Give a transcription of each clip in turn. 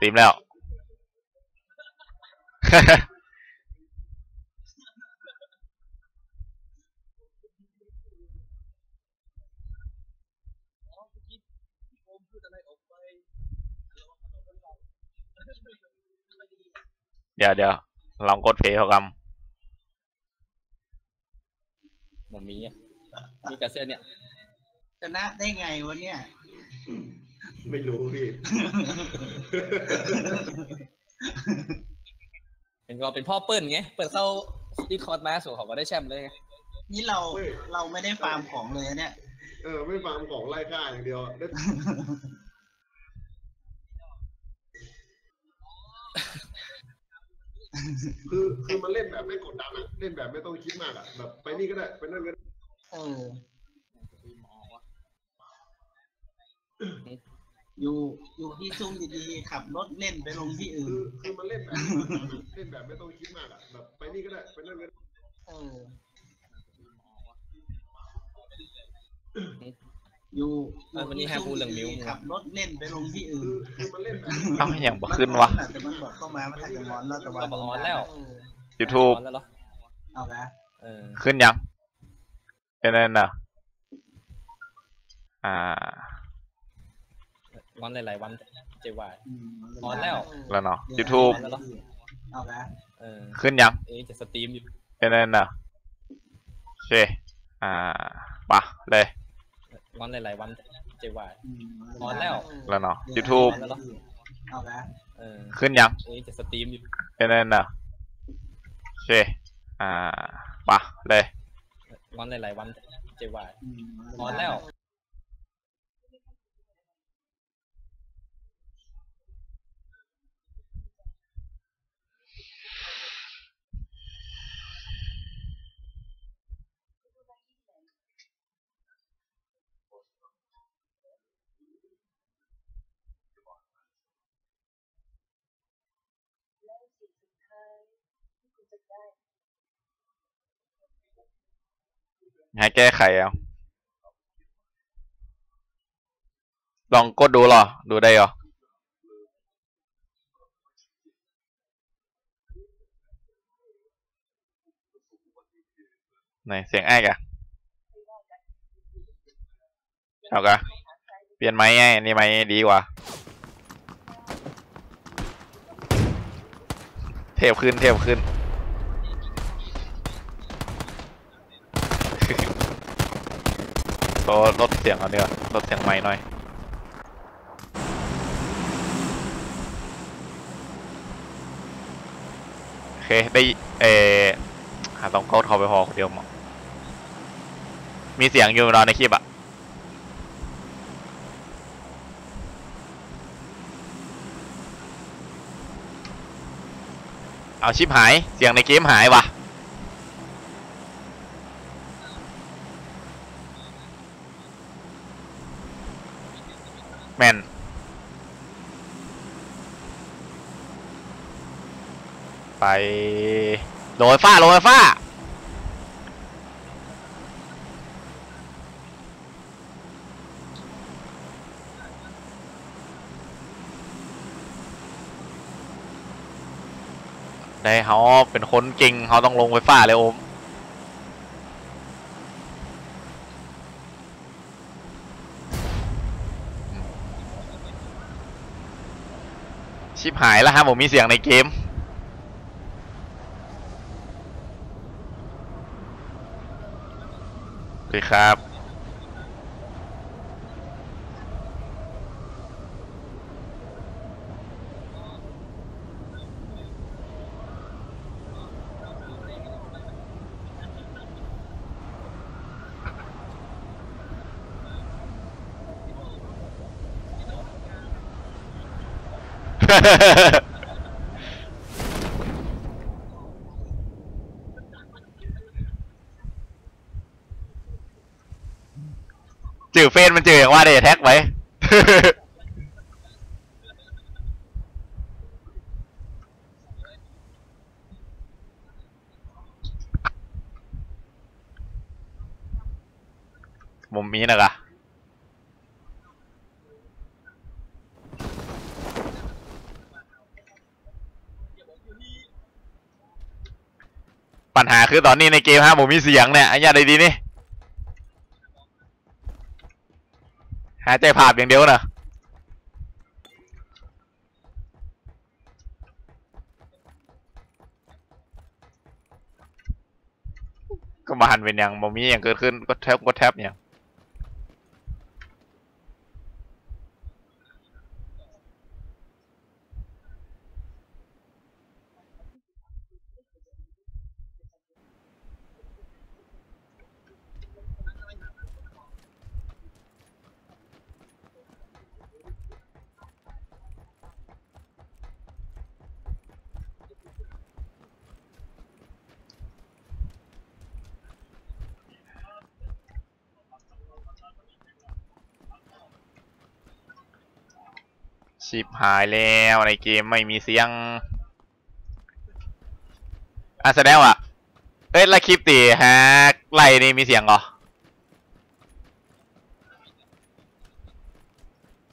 ตรีมแล้ว เดี๋ยวเดี๋ยวลองกดเพย์เขากมันมีอะมีกระเซ็นเนี่ยชนะได้ไงวะเนี่ย ไม่รู้พี่ เป็นก็เป็นพ่อเปิ้ลไง เปิดเข้าสปีดคอร์สมาสู่เขาก็ได้แชมป์เลยไงนี่เราเฮ้ย เราไม่ได้ฟาร์มของเลยนะเนี่ย เออ ไม่ฟาร์มของไล่ฆ่าอย่างเดียวได้คือคือมันเล่นแบบไม่กดดันอะเล่นแบบไม่ต้องคิดมากอะแบบไปนี่ก็ได้ไปนั่นก็ได้เออ อยู่อยู่ที่ซุ่มดีๆขับรถเล่นไปลงที่อื่คืนอคือมันเล่นแบบไม่กดดันอะเล่นแบบไม่ต้องคิดมากอะแบบไปนี่ก็ได้ไปนั่นก็ได้เอออยู่อยู่ที่ซุ่มดีๆขับรถเล่นไปลงที่อื่คืนอคือมันเล่นแบบำเอ้าอย่างบ่ขึ้นวะแต่มันบอกเข้ามามันอาจจะร้อนแล้วแต่ว่าก็บอกออนแล้วเออ YouTube แล้วเหรอเอาละเออขึ้นยังเป็นนั่นน่ะอ่า งอนหลายๆวันเจวายอืมออนแล้วแล้วเนาะ YouTube แล้วเหรอเอาละเออขึ้นยังเอ๊ะจะสตรีมอยู่เป็นนั่นน่ะโอเคอ่าปะเลยงอนหลายๆวันเจวายอืมออนแล้วแล้วเนาะ YouTube แล้วเหรอเอาละเออขึ้นยังเอ๊ะจะสตรีมอยู่เป็นนั่นน่ะโอเคอ่าปะเลยงอนหลายๆวันเจวายอืมออนแล้ว ให้แก้ไขเอาลองกดดูเหรอ ดูได้เหรอ ไหนเสียงแอกะเอากะเปลี่ยนไม้ไอันนี่ไม้ดีกว่า เทพขึ้นเทพขึ้น ก็ลดเสียงอาเนี่ยลดเสียงไม้หน่อยโอเคได้เออหาต้องเข้าทอไปพอคนเดียวมั้งมีเสียงอยู่รอในคลิปอะเอาชิปหาย เสียงในเกมหายว่ะมนไป โรยฟ้าโรยฟ้าได้เขาเป็นคนเก่งเขาต้องลงไฟฟ้าเลยโอมชิบหายแล้วฮะผมมีเสียงในเกม สวัสดีครับจือ เฟนมันเจออย่างว่าเดยแท็กไว้ มุมนี้นะคะปัญหาคือตอนนี้ในเกมฮะผมมีเสียงเนี่ยอันยาดีดีนี่ หายใจภาพอย่างเดียวนะก็มาหันเป็นอย่างบ่มีอย่างเกิดขึ้นก็แทบก็แทบอย่ ชิบหายแล้วในเกมไม่มีเสียงอะแสดงว่าเอ้ยและคลิปตีฮะไล่นี่มีเสียงเหรอ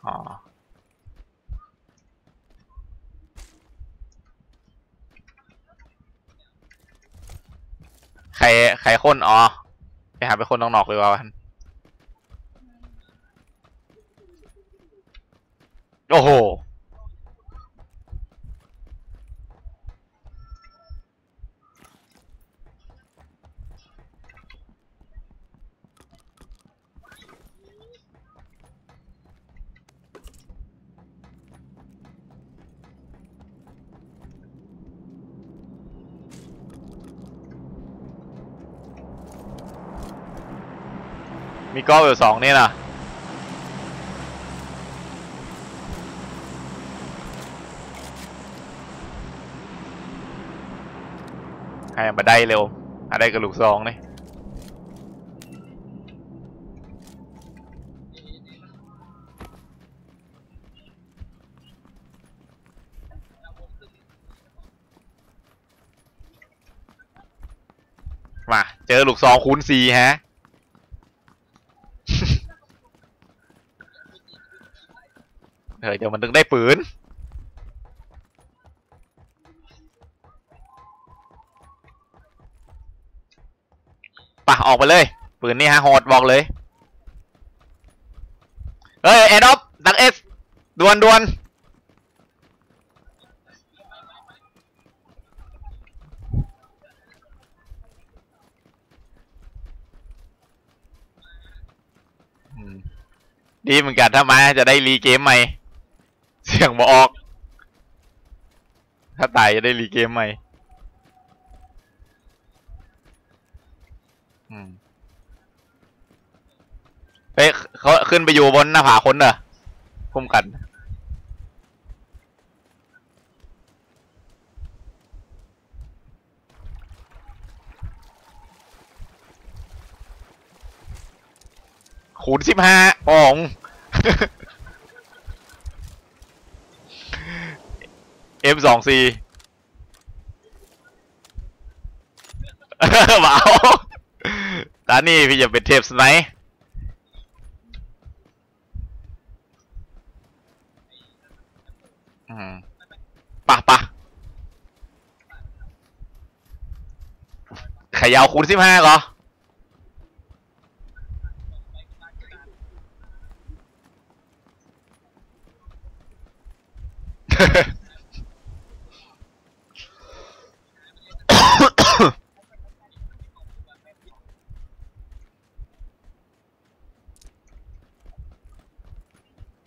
อ๋อใครใครคนอ๋อไปหาไปคนนอกๆเลยว่าวัน โอ้โห มีกอล์ฟอยู่สองนี่นะ ให้มาได้เร็วมาได้กระลูกซองนี่มาเจอลูกซองคูณสี่ฮะเออเดี๋ยวมันถึงได้ปืน ออกไปเลยปืนนี่ฮะโหดบอกเลยเฮ้ยแอดอปดักเอสดวนดวนดีเหมือนกันถ้ามาจะได้รีเกมใหม่ เสียงบออกถ้าตายจะได้รีเกมใหม่ อืม เฮ้ยเขาขึ้นไปอยู่บนหน้าผาคนเหรอคุ้มกัน คูณสิบห้าปองเอ็มสองซีว้าวตอนนี้พี่จะเป็นเทพสไนป์อืม ปะปะขยาวคูณสิบห้าเหรอ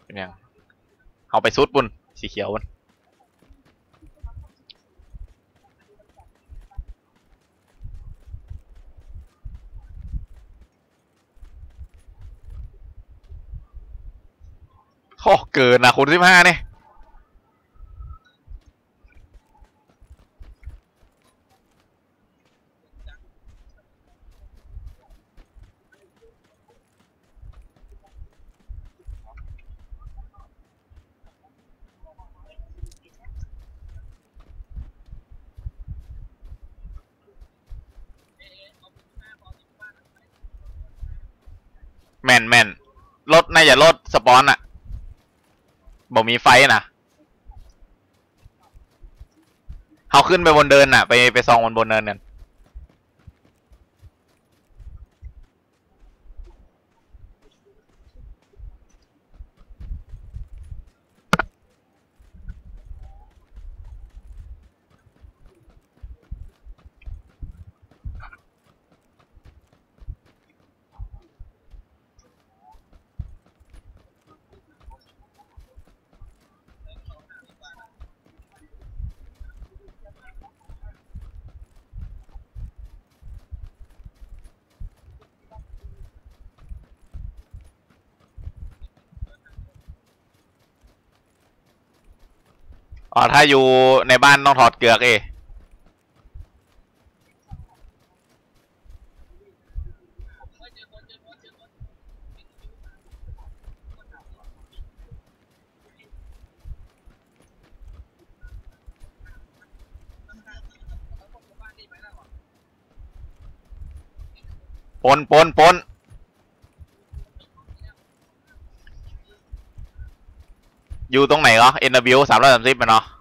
เป็นยังเอาไปซุดบุญ สีเขียวมันข้อเกินนะคูณสิบห้าเนี่ย แม่นแม่นรถน่าจะรถสปอนอะบอกมีไฟนะเขาขึ้นไปบนเดินน่ะไปไปซองบนบนเนินกัน ถ้าอยู่ในบ้านต้องถอดเกือกเอปนปนปนอยู่ตรงไหนเหรอ NW สามร้อยสามสิบมันเนาะเ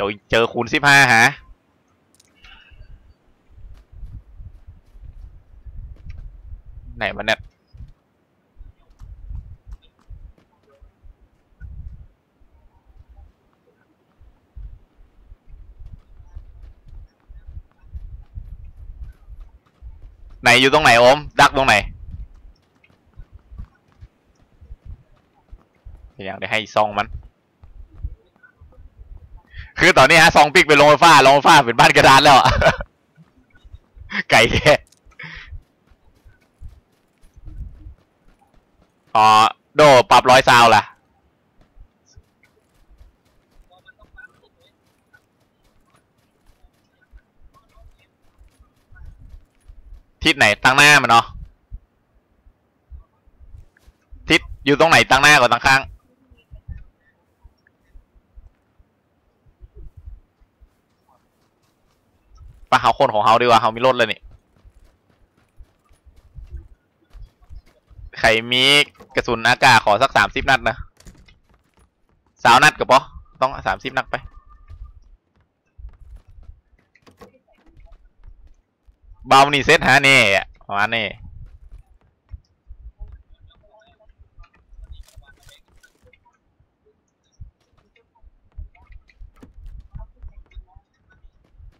ดี๋ยวเจอคูณสิบห้าฮะไหนมันเนี่ยไหนอยู่ตรงไหนโอม ดักตรงไหนอย่างได้ให้ซองมัน คือตอนนี้ฮะซองปิกเป็นโรงไฟฟ้าโรงไฟฟ้าเป็นบ้านกระดานแล้วอะไก่แค่อ๋อโดปรับร้อยซาวล่ะ ทิศไหนตั้งหน้ามันเนาะทิศอยู่ตรงไหนตั้งหน้ากับตั้งข้าง ปะเฮาคนของเฮาดีกว่าเฮามีรถเลยนี่ใครมีกระสุนอากาศขอสักสามสิบนัดนะสาวนัดกับปะต้องสามสิบนัดไป เบานี่เซตฮะเน่ประมาณนี้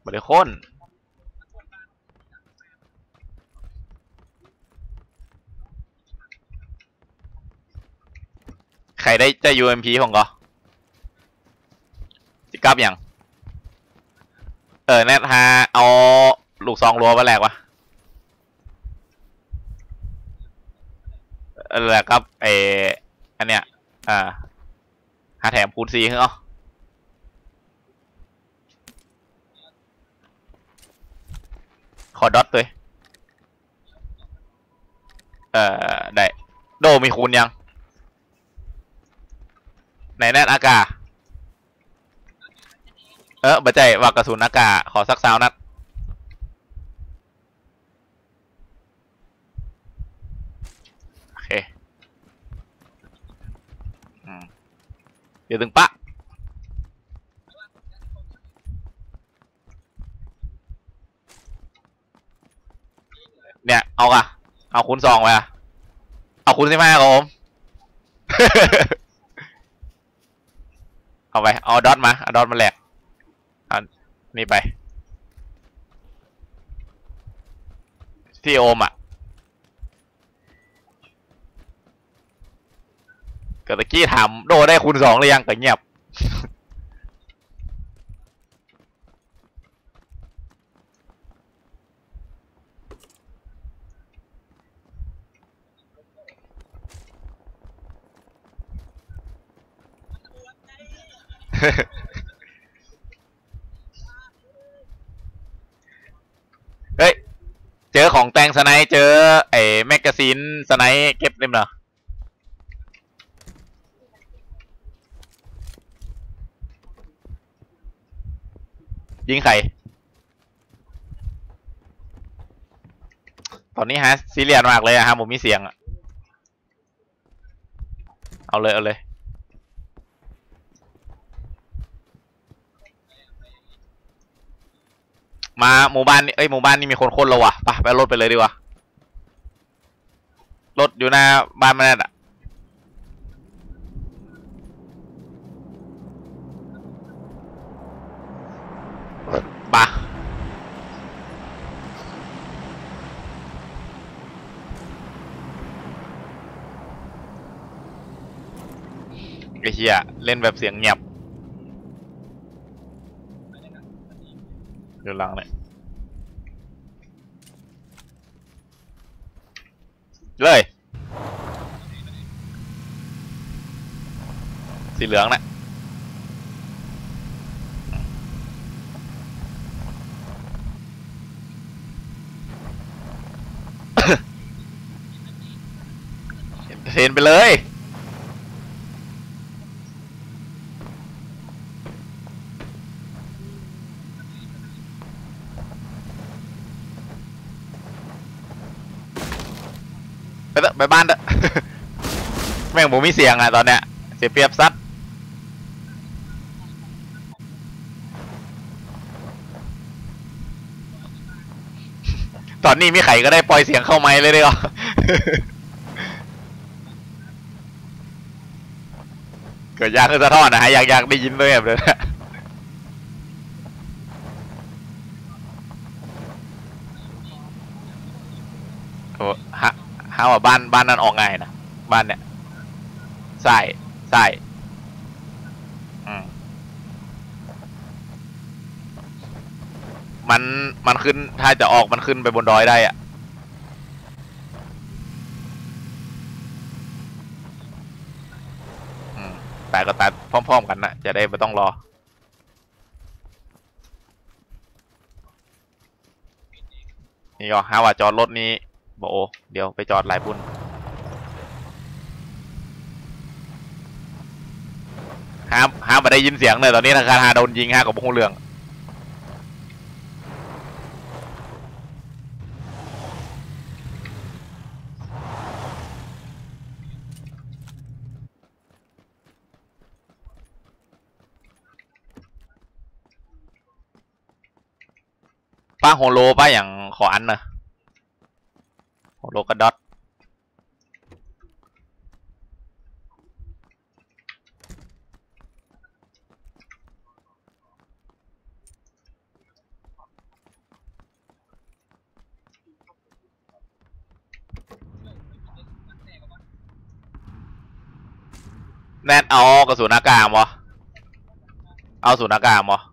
บริคน รได้จะ UMP ของก็จิกับยังเออแนทฮาเอาลูกซองรัวมาแหลกวะเออแล้วครับไออันเนี้ย อ่า หาแถมคูณซีขึ้นเอาขอดอทเลยเออได้ โดมีคูณยัง ไหนแนทอากา เออบัจใจว่ากระสุนอากาศขอสักซาวนัดโอเคอืมเดี๋ยวถึงปะเนี่ย เอาอะเอาคูณสองไปอะเอาคูณสิบห้าครับผม เอาไป เอาดอทมา เอาดอทมาแหลกเอานี่ไป ที่โอมอะก็ตะกี้ถามโดได้คูณสองหรือยังก็เงียบ เฮ้ย เจอของแตงสไนเจอ ไอ้แมกกาซีนสไนด์เก็บเล่มเหรอยิงใคร ตอนนี้ฮะซีเรียสมากเลยอะฮะผมมีเสียงอะเอาเลย เอาเลย มาหมู่บ้านนี่เอ้ยหมู่บ้านนี่มีคนโคนแล้ววะไปไปรถไปเลยดีกว่ารถอยู่หน้าบ้านมันนั่นอะปะไอ้เหี้ยเล่นแบบเสียงเงียบ อยู่หลังเนี่ยเลยสีเหลืองน่ะเทรนไปเลย ไปบ้านเถอะ แม่งผมมีเสียงอะตอนเนี้ย เสียเปรียบซัดตอนนี้มีไข่ก็ได้ปล่อยเสียงเข้าไม้เลยเดียวเกิดยากคือสะท้อนนะฮะอยากอยากได้ยินเลยแบบนั้นะโอ้ฮะฮะว่าบ้านบ้านนั้นออกไงนะบ้านเนี่ยใช่ใช่มมันมันขึ้นถ้าจะออกมันขึ้นไปบนดอยได้อะอืมแต่ก็ตัดพร้อม ๆ กันนะจะได้ไม่ต้องรอนี่ก็หาว่าจอดรถนี้ บอกโอ้เดี๋ยวไปจอดหลายบุญห้ามห้ามมาได้ยินเสียงเลยตอนนี้ธนาคารหาโดนยิงฮะกับพวกเรืองป้าโฮโลป้าอย่างขออันนะ โลกดอทแนทเอากระสุนอากาศวะเอาสุนอากาศวะ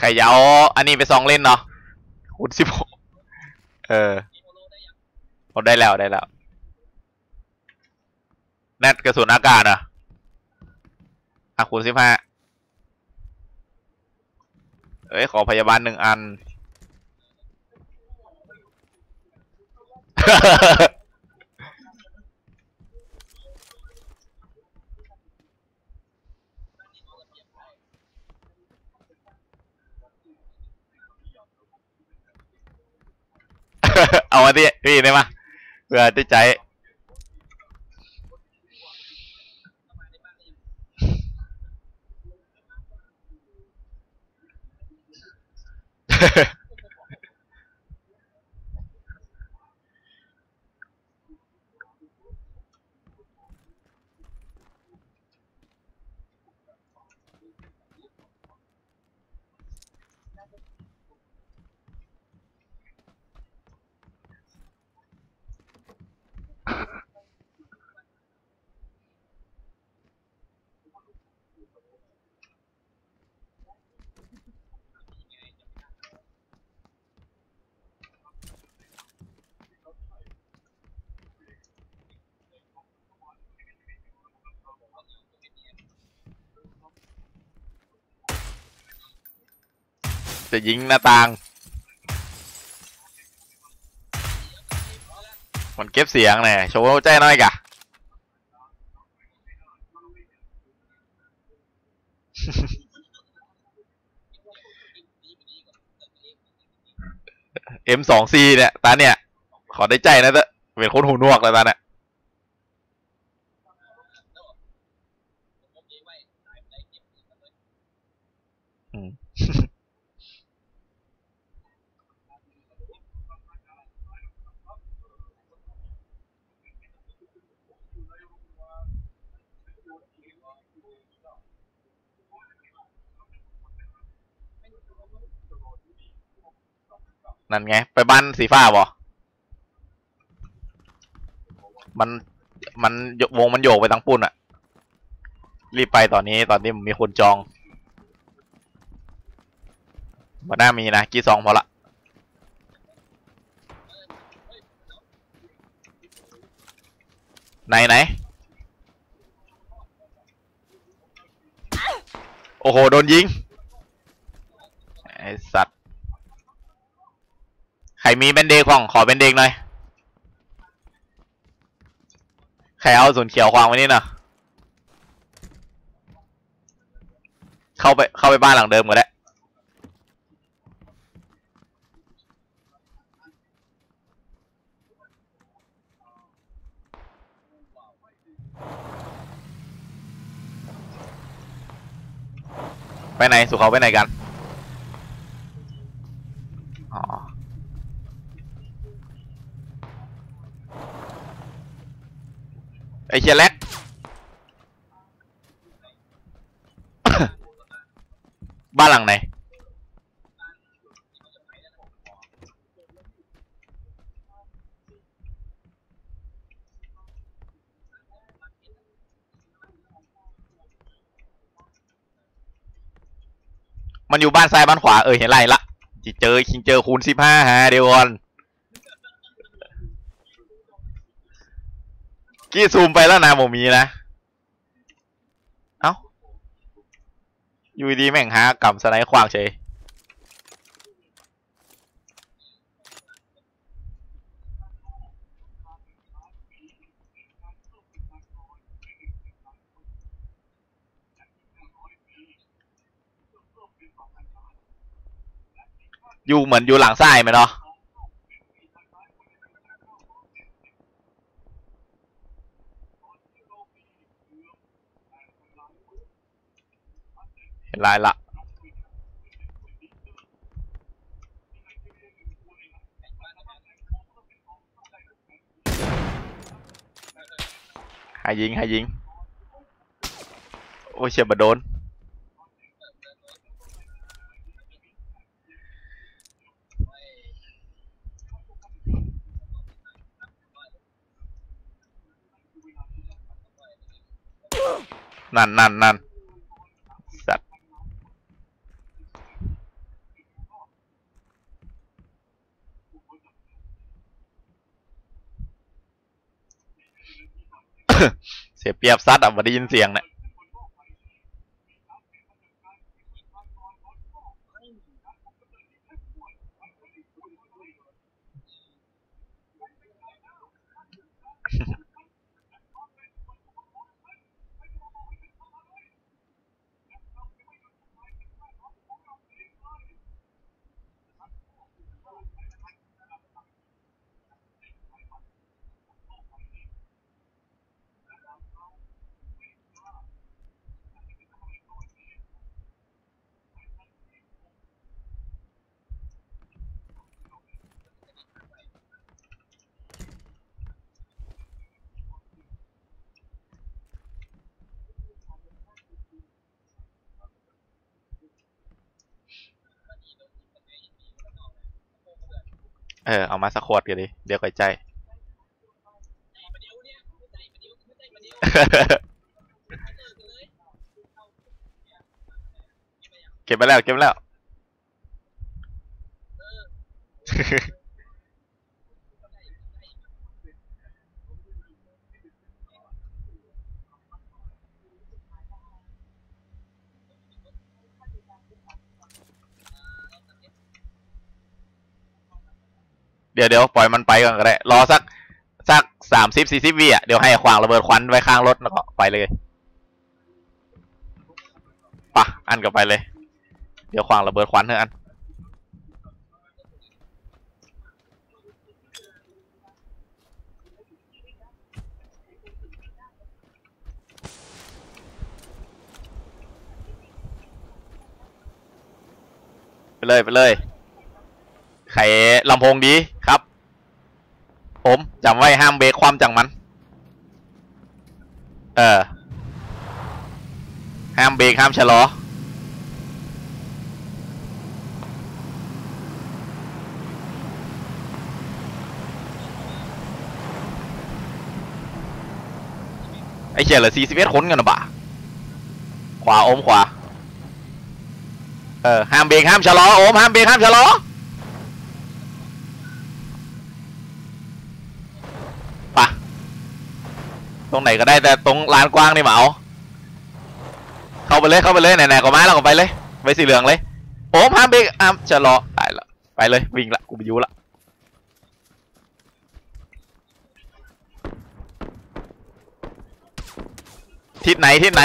ใครจะเอาอันนี้ไปซองเล่นเนาะคูณสิบหกเออเอาได้แล้วได้แล้วแนทกระสุนอากาศอะอะคูณสิบห้าเอ้ยขอพยาบาลหนึ่งอัน เอามาดิพี่ได้มาเพื่อที่ใจ จะยิงหน้าต่าง มันเก็บเสียงเนี่ยโชว์ใจน่อยกะเอ็มสองซีเนี่ย ตาเนี่ย ขอได้ใจนะเถอะเป็นคนหูนวกแล้วตาเนี่ยอืม นั่นไง ไปบ้านสีฟ้าบ่มันมันวงมันโยกไปทั้งปุ่นอะรีบไปตอนนี้ตอนนี้มีคนจองมาน่ามีนะกี่ซองพอละไหนไหนโอ้โห โดนยิง ไอสัตว รมีแบนเดกของขอแบนเดกหน่อย ใครเอาศูนเขียวควางไว้นี่นะเข้าไปเข้าไปบ้านหลังเดิมก็ได้ไปไหน สุเขาไปไหนกัน อ๋อ ไอเชียเล็กบ้านหลังไหน มันอยู่บ้านซ้ายบ้านขวา เออเห็นไรละ จิเจอคิงเจอคูณสิบห้าฮะเดี๋ยวก่อน กี้ซูมไปแล้วนะผมมีนะ เอ้าอยู่ดีแม่งหากำสไนด์ควางเฉยอยู่เหมือนอยู่หลังซ้ายไหมเนาะ เห็นลายละหายิงหายิง โอ้ยเฉียบมาโดน นั่นนั่นนั่นสัตว์ เสียเปรียบซัดอะมาได้ยินเสียงเนี่ย ออเอามาสักขวดกันดิเดี๋ยวก่อยใจ เก็บไปแล้วเก็บไปแล้ว เดี๋ยวเดี๋ยวปล่อยมันไปก่อนก็ได้รอสักสักสามสิบสี่สิบวิอะเดี๋ยวให้ขวางระเบิดควันไว้ข้างรถแล้วก็ไปเลยปะอันก็ไปเลย เดี๋ยวขวางระเบิดควันเถอะอันไปเลยไปเลย ไขลำโพงดีครับ ผมจำไว้ห้ามเบรกความจังมัน เออ ห้ามเบรกห้ามชะลอเอ้เหี้ยเหลือสี่สิบเอ็ดคนกันนะบ่าขวาโอมขวา เออ ห้ามเบรกห้ามชะลอ โอมห้ามเบรกห้ามชะลอไปะ ตรงไหนก็ได้แต่ตรงลานกว้างนี่เหมาเข้าไปเลยเข้าไปเลยไหนๆก็มาแล้วก็ไปเลยไปสีเหลืองเลยโอมห้ามเบรกห้ามชะลอได้ละไปเลยวิ่งละกูไปอยูละทิศไหนทิศไหน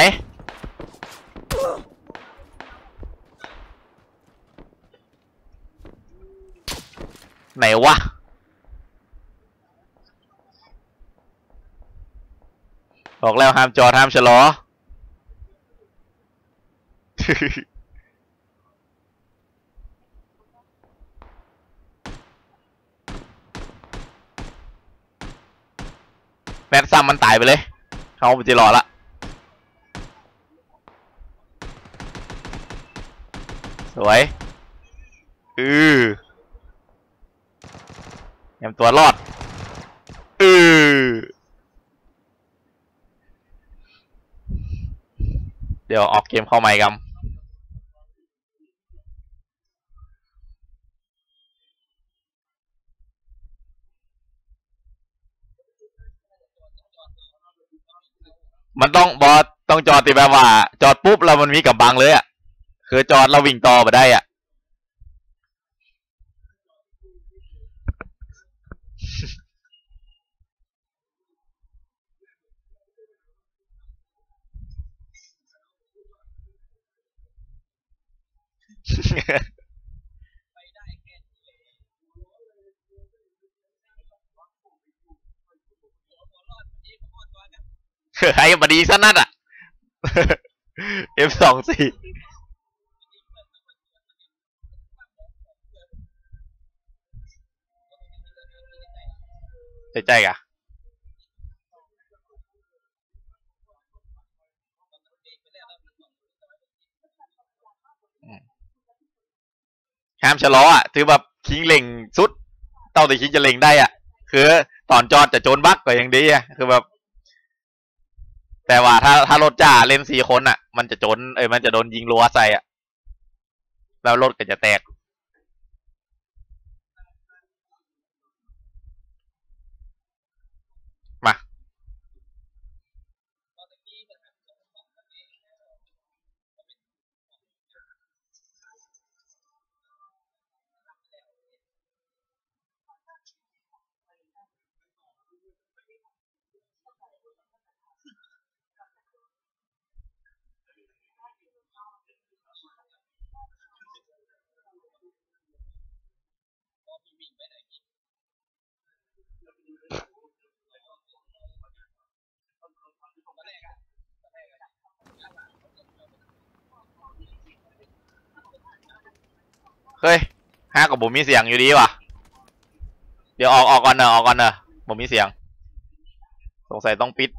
ไหนวะ บอกแล้วห้ามจอดห้ามชะลอ แมทซัมมันตายไปเลย เขาไปจะรอละสวย อือเตรียมตัวรอด อือ เดี๋ยวออกเกมเข้าใหม่กันมันต้องบอสต้องจอดติแบบว่า จอดปุ๊บแล้วมันมีกับบังเลยอะ คือจอดเราวิ่งต่อมาได้อะ ไอ้บดีซะนั่นอะ F สองสี่ใจใจกะ ห้ามชะลออะถือแบบคิงเล็งสุด เต้าแต่คิงจะเล่งได้อะ คือตอนจอดจะโจนบักก็ยังดีอะคือแบบ แต่ว่าถ้าถ้ารถจ่าเล่นสี่คนอะ มันจะโจนเอ้ยมันจะโดนยิงรัวใส่อะ แล้วรถก็จะแตก มา เฮ้ยห้ากับผมมีเสียงอยู่ดีว่ะ เดี๋ยวออกออกก่อนเนอะออกก่อนเนอะผมมีเสียง สงสัยต้องปิด